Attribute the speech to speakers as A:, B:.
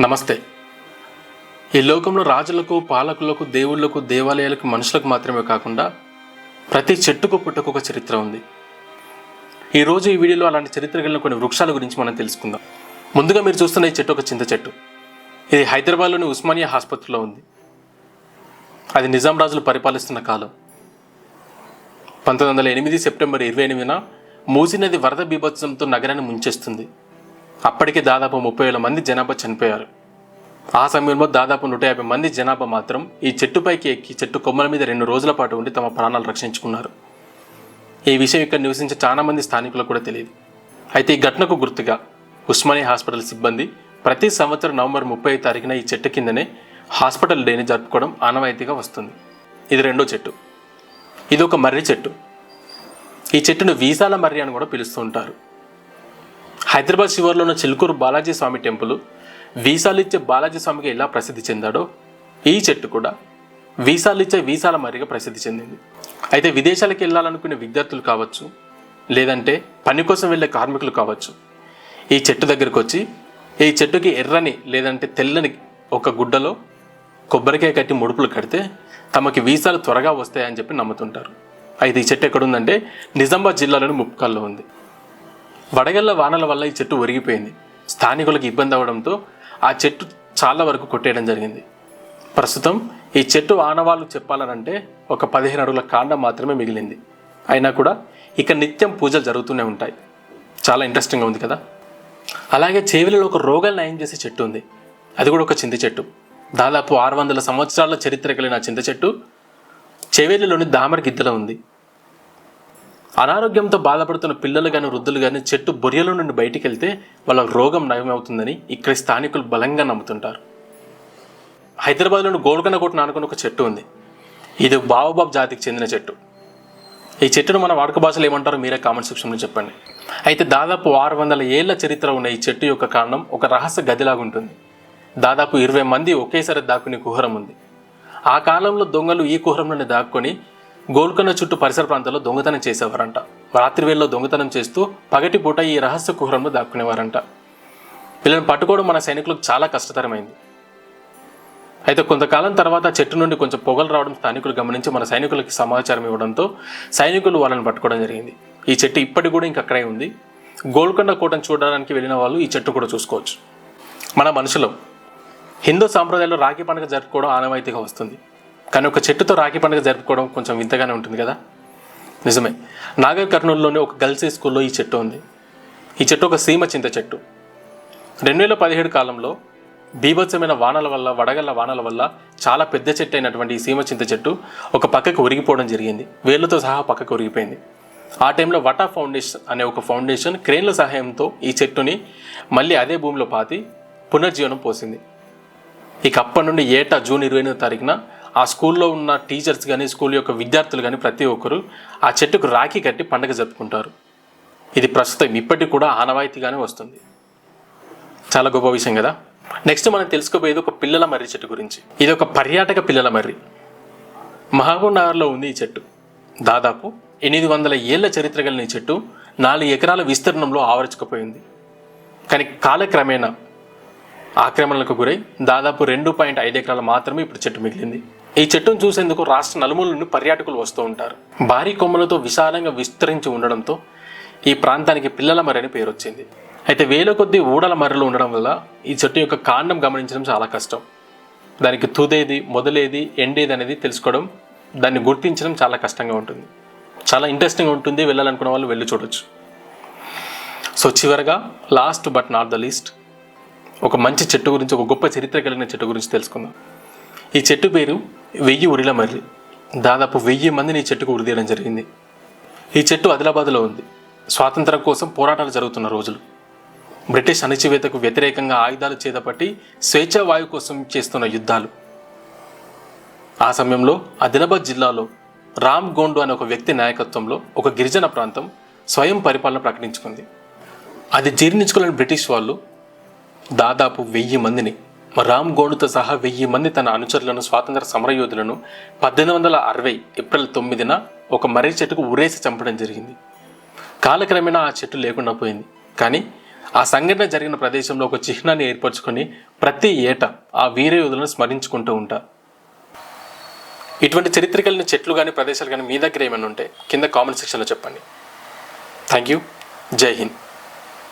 A: నమస్తే. ఈ లోకంలో రాజులకు పాలకులకు దేవుళ్ళకు దేవాలయాలకు మనుషులకు మాత్రమే కాకుండా ప్రతి చెట్టుకు పుట్టకు ఒక చరిత్ర ఉంది. ఈరోజు ఈ వీడియోలో అలాంటి చరిత్ర కలిగిన కొన్ని వృక్షాల గురించి మనం తెలుసుకుందాం. ముందుగా మీరు చూస్తున్న ఈ చెట్టు ఒక చింత చెట్టు. ఇది హైదరాబాద్లోని ఉస్మానియా ఆసుపత్రిలో ఉంది. అది నిజాం రాజులు పరిపాలిస్తున్న కాలం. పంతొమ్మిది వందల ఎనిమిది సెప్టెంబర్ ఇరవై ఎనిమిదిన మూసీ నది వరద బీభత్సంతో నగరాన్ని ముంచేస్తుంది. అప్పటికే దాదాపు ముప్పై వేల మంది జనాభా చనిపోయారు. ఆ సమయంలో దాదాపు నూట యాభై మంది జనాభా మాత్రం ఈ చెట్టుపైకి ఎక్కి చెట్టు కొమ్మల మీద రెండు రోజుల పాటు ఉండి తమ ప్రాణాలు రక్షించుకున్నారు. ఈ విషయం ఇక్కడ నివసించే చాలా మంది స్థానికులకు కూడా తెలియదు. అయితే ఈ ఘటనకు గుర్తుగా ఉస్మానియా హాస్పిటల్ సిబ్బంది ప్రతి సంవత్సరం నవంబర్ ముప్పై తారీఖున ఈ చెట్టు కిందనే హాస్పిటల్ డేని జరుపుకోవడం ఆనవాయితీగా వస్తుంది. ఇది రెండో చెట్టు. ఇది ఒక మర్రి చెట్టు. ఈ చెట్టును వీసాల మర్రి అని కూడా పిలుస్తూ ఉంటారు హైదరాబాద్ శివార్లో ఉన్న చిలుకూరు బాలాజీ స్వామి టెంపుల్ వీసాలు ఇచ్చే బాలాజీ స్వామికి ఎలా ప్రసిద్ధి చెందాడో ఈ చెట్టు కూడా వీసాలు ఇచ్చే వీసాల మరిగా ప్రసిద్ధి చెందింది. అయితే విదేశాలకు వెళ్ళాలనుకునే విద్యార్థులు కావచ్చు లేదంటే పని కోసం వెళ్ళే కార్మికులు కావచ్చు ఈ చెట్టు దగ్గరకు వచ్చి ఈ చెట్టుకి ఎర్రని లేదంటే తెల్లని ఒక గుడ్డలో కొబ్బరికాయ కట్టి ముడుపులు కడితే తమకి వీసాలు త్వరగా వస్తాయని చెప్పి నమ్ముతుంటారు. అయితే ఈ చెట్టు ఎక్కడుందంటే నిజామాబాద్ జిల్లాలోని ముప్కల్లో ఉంది. వడగళ్ళ వానల వల్ల ఈ చెట్టు ఒరిగిపోయింది. స్థానికులకు ఇబ్బంది అవడంతో ఆ చెట్టు చాలా వరకు కొట్టేయడం జరిగింది. ప్రస్తుతం ఈ చెట్టు ఆనవాళ్ళు చెప్పాలనంటే ఒక పదిహేను అడుగుల కాండం మాత్రమే మిగిలింది. అయినా కూడా ఇక నిత్యం పూజలు జరుగుతూనే ఉంటాయి. చాలా ఇంట్రెస్టింగ్గా ఉంది కదా? అలాగే చేవిలలో ఒక రోగాలు నయం చేసే చెట్టు ఉంది. అది కూడా ఒక చింత చెట్టు. దాదాపు ఆరు వందల సంవత్సరాల చరిత్ర కలిగిన ఆ చింత చెట్టు చెవేలిలోని దామర గిద్దలో ఉంది. అనారోగ్యంతో బాధపడుతున్న పిల్లలు కానీ వృద్ధులు కానీ చెట్టు బొరియల నుండి బయటికి వెళ్తే వాళ్ళ రోగం నయమవుతుందని ఇక్కడి స్థానికులు బలంగా నమ్ముతుంటారు. హైదరాబాద్లోని గోల్కొండ కోట నానుకుని ఒక చెట్టు ఉంది. ఇది బావబాబ్ జాతికి చెందిన చెట్టు. ఈ చెట్టును మన వాడుక భాషలో ఏమంటారో మీరే కామెంట్ సెక్షన్లో చెప్పండి. అయితే దాదాపు ఆరు వందల ఏళ్ళ చరిత్ర ఉన్న ఈ చెట్టు యొక్క కారణం ఒక రహస్య గదిలాగా ఉంటుంది. దాదాపు ఇరవై మంది ఒకేసారి దాక్కునే కుహరం ఉంది. ఆ కాలంలో దొంగలు ఈ కుహరంలోనే దాక్కొని గోల్కొండ చుట్టూ పరిసర ప్రాంతాల్లో దొంగతనం చేసేవారంట. రాత్రి వేళలో దొంగతనం చేస్తూ పగటిపూట ఈ రహస్య కుహరంలో దాక్కునేవారంట. వీళ్ళని పట్టుకోవడం మన సైనికులకు చాలా కష్టతరమైంది. అయితే కొంతకాలం తర్వాత చెట్టు నుండి కొంచెం పొగలు రావడం స్థానికులు గమనించి మన సైనికులకి సమాచారం ఇవ్వడంతో సైనికులు వాళ్ళని పట్టుకోవడం జరిగింది. ఈ చెట్టు ఇప్పటికి కూడా ఇంక అక్కడే ఉంది. గోల్కొండ కోటను చూడడానికి వెళ్ళిన వాళ్ళు ఈ చెట్టు కూడా చూసుకోవచ్చు. మన మనుషులం. హిందూ సాంప్రదాయాల్లో రాఖీ పండుగ జరుపుకోవడం ఆనవాయితీగా వస్తుంది. కానీ ఒక చెట్టుతో రాఖీ పండుగ జరుపుకోవడం కొంచెం వింతగానే ఉంటుంది కదా? నిజమే. నాగర్ కర్నూలులోని ఒక గర్ల్స్ స్కూల్లో ఈ చెట్టు ఉంది. ఈ చెట్టు ఒక సీమ చింత చెట్టు. రెండు వేల పదిహేడు కాలంలో బీభత్సమైన వానల వల్ల వడగళ్ళ వానల వల్ల చాలా పెద్ద చెట్టు అయినటువంటి ఈ సీమ చింత చెట్టు ఒక పక్కకు ఉరిగిపోవడం జరిగింది. వేర్లతో సహా పక్కకు ఉరిగిపోయింది. ఆ టైంలో వటా ఫౌండేషన్ అనే ఒక ఫౌండేషన్ క్రేన్ల సహాయంతో ఈ చెట్టుని మళ్ళీ అదే భూమిలో పాతి పునర్జీవనం పోసింది. ఇక అప్పటి నుండి ఏటా జూన్ ఇరవై ఎనిమిది తారీఖున ఆ స్కూల్లో ఉన్న టీచర్స్ కానీ స్కూల్ యొక్క విద్యార్థులు కానీ ప్రతి ఒక్కరు ఆ చెట్టుకు రాఖీ కట్టి పండగ జరుపుకుంటారు. ఇది ప్రస్తుతం ఇప్పటికి కూడా ఆనవాయితీగానే వస్తుంది. చాలా గొప్ప విషయం కదా. నెక్స్ట్ మనం తెలుసుకోబోయేది ఒక పిల్లల మర్రి చెట్టు గురించి. ఇది ఒక పర్యాటక పిల్లల మర్రి. మహబూబ్ నగర్లో ఉంది ఈ చెట్టు. దాదాపు ఎనిమిది వందల ఏళ్ళ చరిత్ర కలిగిన ఈ చెట్టు నాలుగు ఎకరాల విస్తీర్ణంలో ఆవరించకపోయింది. కానీ కాలక్రమేణా ఆక్రమణలకు గురై దాదాపు రెండు పాయింట్ ఐదు ఎకరాలు మాత్రమే ఇప్పుడు చెట్టు మిగిలింది. ఈ చెట్టును చూసేందుకు రాష్ట్ర నలుమూల నుండి పర్యాటకులు వస్తూ ఉంటారు. భారీ కొమ్మలతో విశాలంగా విస్తరించి ఉండడంతో ఈ ప్రాంతానికి పిల్లల మర్రి అని పేరు వచ్చింది అయితే వేల కొద్ది ఊడల మర్రలు ఉండడం వల్ల ఈ చెట్టు యొక్క కాండం గమనించడం చాలా కష్టం. దానికి తుదేది మొదలేది ఎండేది అనేది తెలుసుకోవడం దాన్ని గుర్తించడం చాలా కష్టంగా ఉంటుంది. చాలా ఇంట్రెస్టింగ్ ఉంటుంది వెళ్ళాలనుకున్న వాళ్ళు వెళ్ళి చూడొచ్చు. సో చివరగా last but not the least ఒక మంచి చెట్టు గురించి ఒక గొప్ప చరిత్ర కలిగిన చెట్టు గురించి తెలుసుకుందాం. ఈ చెట్టు పేరు వెయ్యి ఉరిల మర్రి. దాదాపు వెయ్యి మందిని ఈ చెట్టుకు ఉరిదీయడం జరిగింది. ఈ చెట్టు ఆదిలాబాద్లో ఉంది. స్వాతంత్రం కోసం పోరాటాలు జరుగుతున్న రోజులు. బ్రిటిష్ అణచివేతకు వ్యతిరేకంగా ఆయుధాలు చేతపట్టి స్వేచ్ఛా వాయు కోసం చేస్తున్న యుద్ధాలు. ఆ సమయంలో ఆదిలాబాద్ జిల్లాలో రామ్ గోండు అనే ఒక వ్యక్తి నాయకత్వంలో ఒక గిరిజన ప్రాంతం స్వయం పరిపాలన ప్రకటించుకుంది. అది జీర్ణించుకోలేని బ్రిటిష్ వాళ్ళు దాదాపు వెయ్యి మందిని రామ్ గోణుతో సహా వెయ్యి మంది తన అనుచరులను స్వాతంత్ర సమరయోధులను పద్దెనిమిది వందల అరవై ఏప్రిల్ తొమ్మిదిన ఒక మర్రి చెట్టుకు ఉరేసి చంపడం జరిగింది. కాలక్రమేణా ఆ చెట్టు లేకుండా పోయింది. కానీ ఆ సంఘటన జరిగిన ప్రదేశంలో ఒక చిహ్నాన్ని ఏర్పరచుకొని ప్రతి ఏటా ఆ వీరయోధులను స్మరించుకుంటూ ఉంటారు ఇటువంటి చరిత్ర కలిగిన చెట్లు కానీ ప్రదేశాలు కానీ మీ దగ్గర ఏమైనా ఉంటే కింద కామెంట్ సెక్షన్లో చెప్పండి. Thank you. జై హింద్.